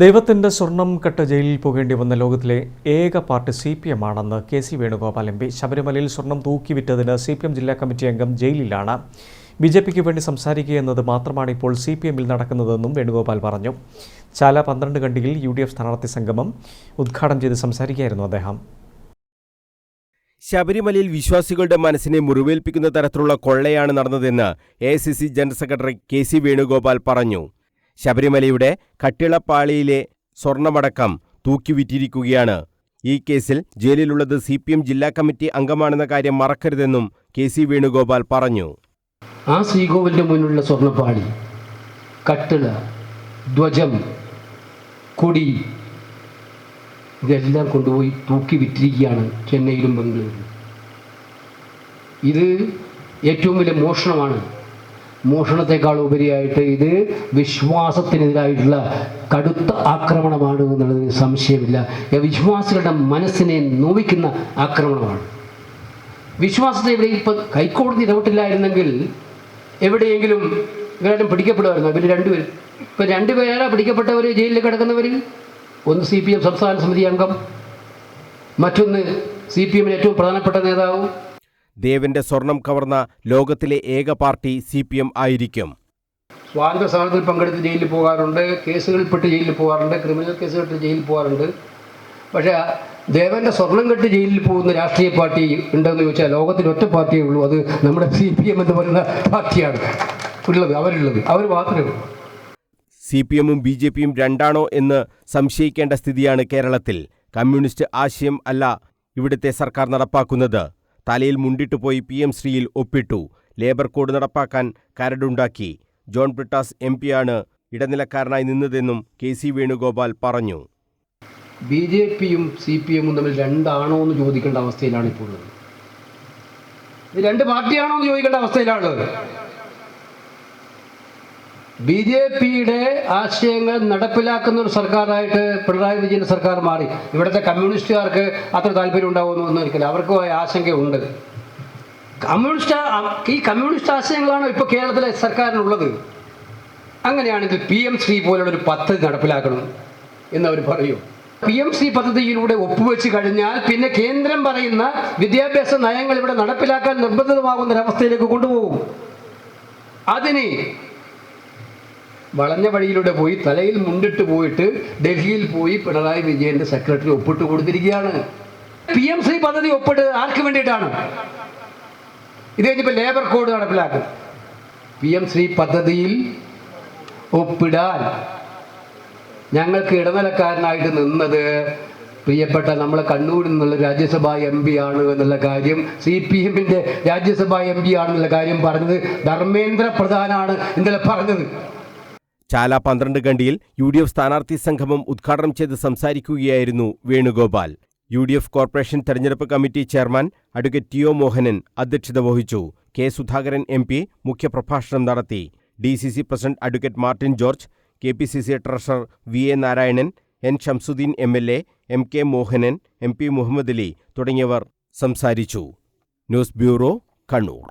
ദൈവത്തിന്റെ സ്വർണം കെട്ട് ജയിലിൽ പോകേണ്ടി വന്ന ലോകത്തിലെ ഏക പാർട്ടി സി പി എം ആണെന്ന് K C Venugopal M P. ശബരിമലയിൽ സ്വർണം തൂക്കിവിറ്റതിന് സി പി എം ജില്ലാ കമ്മിറ്റി അംഗം ജയിലിലാണ്. ബി ജെ പിക്ക് വേണ്ടി സംസാരിക്കുക എന്നത് മാത്രമാണ് ഇപ്പോൾ സി പി എമ്മിൽ നടക്കുന്നതെന്നും വേണുഗോപാൽ പറഞ്ഞു. ചാല പന്ത്രണ്ട് കണ്ടിയിൽ യു ഡി എഫ് സ്ഥാനാർത്ഥി സംഗമം ഉദ്ഘാടനം ചെയ്ത് സംസാരിക്കുകയായിരുന്നു അദ്ദേഹം. ശബരിമലയിൽ വിശ്വാസികളുടെ മനസ്സിനെ മുറിവേൽപ്പിക്കുന്ന തരത്തിലുള്ള കൊള്ളയാണ് നടന്നതെന്ന് A C C general secretary K C Venugopal പറഞ്ഞു. ശബരിമലയുടെ കട്ടിളപ്പാളിയിലെ സ്വർണമടക്കം തൂക്കിവിറ്റിരിക്കുകയാണ്. ഈ കേസിൽ ജയിലിലുള്ളത് സി പി എം ജില്ലാ കമ്മിറ്റി അംഗമാണെന്ന കാര്യം മറക്കരുതെന്നും കെ സി വേണുഗോപാൽ പറഞ്ഞു. ആ ശ്രീകോവിലിന്റെ മുന്നിലുള്ള സ്വർണപ്പാളി കട്ടിള ധ്വജം കൊടി ഇതെല്ലാം കൊണ്ടുപോയി തൂക്കി വിറ്റിരിക്കുകയാണ് ചെന്നൈയിലും ബംഗളൂരിലും. ഇത് ഏറ്റവും വലിയ മോഷണമാണ്. മോഷണത്തെക്കാൾ ഉപരിയായിട്ട് ഇത് വിശ്വാസത്തിനെതിരായിട്ടുള്ള കടുത്ത ആക്രമണമാണ് എന്നുള്ളതിന് സംശയമില്ല. വിശ്വാസികളുടെ മനസ്സിനെ നോവിക്കുന്ന ആക്രമണമാണ്. വിശ്വാസത്തെ ഇവിടെ ഇപ്പം ഹൈക്കോടതി ഇടപെട്ടില്ലായിരുന്നെങ്കിൽ എവിടെയെങ്കിലും ഇവരാരും പിടിക്കപ്പെടുമായിരുന്നു. ഇവർ രണ്ടുപേരും ഇപ്പം രണ്ടുപേരാ പിടിക്കപ്പെട്ടവർ ജയിലിൽ കിടക്കുന്നവർ ഒന്ന് സി പി എം സംസ്ഥാന സമിതി അംഗം. മറ്റൊന്ന് സി പി എമ്മിന് ഏറ്റവും പ്രധാനപ്പെട്ട നേതാവ് ദേവന്റെ സ്വർണം കവർന്ന ലോകത്തിലെ ഏക പാർട്ടി സി പി എം ആയിരിക്കും. സ്വാതന്ത്ര്യ സമരത്തിൽ പങ്കെടുത്ത് ജയിലിൽ പോകാറുണ്ട് കേസുകളിൽപ്പെട്ട് ജയിലിൽ പോകാറുണ്ട് ക്രിമിനൽ കേസുകളിട്ട് ജയിലിൽ പോകാറുണ്ട്. പക്ഷേ ദേവന്റെ സ്വർണം കെട്ടി ജയിലിൽ പോകുന്ന രാഷ്ട്രീയ പാർട്ടി ഉണ്ടെന്ന് ചോദിച്ചാൽ ലോകത്തിൽ ഒറ്റ പാർട്ടിയേ ഉള്ളൂ. അത് നമ്മുടെ സി പി എം എന്ന് പറയുന്ന പാർട്ടിയാണ്. ഉള്ളത് അവരുള്ളത്. അവർ മാത്രമേ ഉള്ളൂ. സി പി എമ്മും ബി ജെ പിയും രണ്ടാണോ എന്ന് സംശയിക്കേണ്ട സ്ഥിതിയാണ് കേരളത്തിൽ. കമ്മ്യൂണിസ്റ്റ് ആശയം അല്ല ഇവിടുത്തെ സർക്കാർ നടപ്പാക്കുന്നത്. തലയിൽ മുണ്ടിട്ട് പോയി പി എം ശ്രീയിൽ ഒപ്പിട്ടു. ലേബർ കോഡ് നടപ്പാക്കാൻ കരടുണ്ടാക്കി. ജോൺ ബ്രിട്ടാസ് എം പിയാണ് ഇടനിലക്കാരനായി നിന്നതെന്നും കെ സി വേണുഗോപാൽ പറഞ്ഞു. ബി ജെ പിയും സി പി എമ്മും തമ്മിൽ രണ്ടാണോ എന്ന് ചോദിക്കേണ്ട അവസ്ഥയിലാണ് ഇപ്പോൾ രണ്ട് പാർട്ടിയാണോ എന്ന് ചോദിക്കേണ്ട അവസ്ഥയിലാണുള്ളത് ബി ജെ പിയുടെ ആശയങ്ങൾ നടപ്പിലാക്കുന്ന ഒരു സർക്കാരായിട്ട് പിണറായി വിജയന്റെ സർക്കാർ മാറി. ഇവിടുത്തെ കമ്മ്യൂണിസ്റ്റുകാർക്ക് അത്ര താല്പര്യം ഉണ്ടാവുമെന്നൊന്നും ഒരിക്കലും അവർക്ക് ആശങ്കയുണ്ട്. കമ്മ്യൂണിസ്റ്റ് ഈ കമ്മ്യൂണിസ്റ്റ് ആശയങ്ങളാണ് ഇപ്പോൾ കേരളത്തിലെ സർക്കാരിനുള്ളത്? അങ്ങനെയാണെങ്കിൽ പി എം ശ്രീ പോലുള്ള ഒരു പദ്ധതി നടപ്പിലാക്കണം എന്നവർ പറയൂ. പി എം സി പദ്ധതിയിലൂടെ ഒപ്പുവെച്ച് കഴിഞ്ഞാൽ പിന്നെ കേന്ദ്രം പറയുന്ന വിദ്യാഭ്യാസ നയങ്ങൾ ഇവിടെ നടപ്പിലാക്കാൻ നിർബന്ധിതമാകുന്ന ഒരവസ്ഥയിലേക്ക് കൊണ്ടുപോകും. അതിന് വളഞ്ഞ വഴിയിലൂടെ പോയി തലയിൽ മുണ്ടിട്ട് പോയിട്ട് ഡൽഹിയിൽ പോയി പിണറായി വിജയന്റെ സെക്രട്ടറി ഒപ്പിട്ട് കൊടുത്തിരിക്കുകയാണ്. പി എം ശ്രീ പദ്ധതി ഒപ്പിട്ട് ആർക്ക് വേണ്ടിയിട്ടാണ്? ഇത് കഴിഞ്ഞപ്പോൾ ലേബർ കോഡ് നടപ്പിലാക്കും. പി എം ശ്രീ പദ്ധതിയിൽ ഒപ്പിടാൻ ഞങ്ങൾക്ക് ഇടനിലക്കാരനായിട്ട് നിന്നത് പ്രിയപ്പെട്ട നമ്മളെ കണ്ണൂരിൽ നിന്നുള്ള രാജ്യസഭാ എം പി ആണ് എന്നുള്ള കാര്യം സി പി എമ്മിന്റെ രാജ്യസഭാ എം പി ആണെന്നുള്ള കാര്യം പറഞ്ഞത് ധർമ്മേന്ദ്ര പ്രധാനാണ് ഇന്നലെ പറഞ്ഞത്. ചാല പന്ത്രണ്ട് കണ്ടിയിൽ യു ഡി എഫ് സ്ഥാനാർത്ഥി സംഗമം ഉദ്ഘാടനം ചെയ്ത് സംസാരിക്കുകയായിരുന്നു Venugopal. U D F corporation തെരഞ്ഞെടുപ്പ് committee chairman advocate T O Mohanan അധ്യക്ഷത വഹിച്ചു. കെ സുധാകരൻ എം പി മുഖ്യപ്രഭാഷണം നടത്തി. D C C president advocate Martin George K P C C treasurer V A Narayanan N Shamsuddin M L A M K Mohanan M P Muhammad Ali തുടങ്ങിയവർ സംസാരിച്ചു. News bureau Kannur.